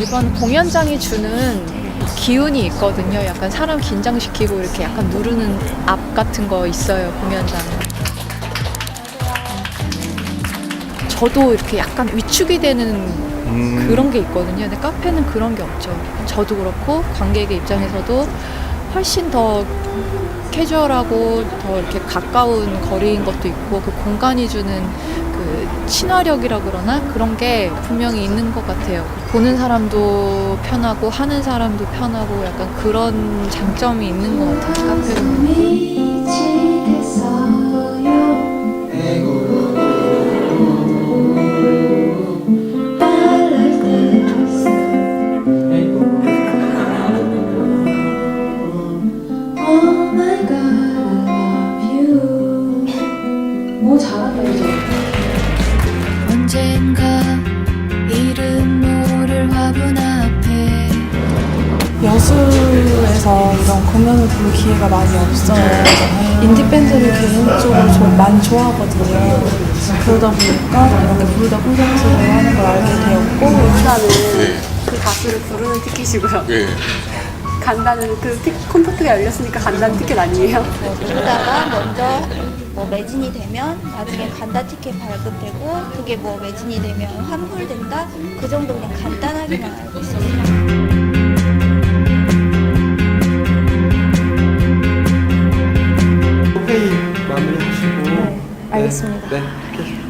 이번 공연장이 주는 기운이 있거든요. 약간 사람 긴장시키고 이렇게 약간 누르는 앞 같은 거 있어요, 공연장에. 저도 이렇게 약간 위축이 되는 음. 그런 게 있거든요. 근데 카페는 그런 게 없죠. 저도 그렇고 관객의 입장에서도 훨씬 더 캐주얼하고 더 이렇게 가까운 거리인 것도 있고 그 공간이 주는 그 친화력이라 그러나 그런 게 분명히 있는 것 같아요. 보는 사람도 편하고 하는 사람도 편하고 약간 그런 장점이 있는 것 같아요. 카페는. 여수에서 이런 공연을 볼 기회가 많이 없어요. 인디 밴드를 개인적으로 좀 많이 좋아하거든요. 그러다 보니까 이렇게 부르다 콘서트를 하는 걸 알게 되었고 네. 그 가수를 부르는 티켓이고요. 예. 간다는 그 티, 콘서트가 열렸으니까 간다는 티켓 아니에요? 그러다가 먼저 뭐 매진이 되면 나중에 간다 티켓 발급되고 그게 뭐 매진이 되면 환불된다 그 정도 그냥 간단하게만 알고 있어요. 회의 마무리하시고 알겠습니다. 네, 네.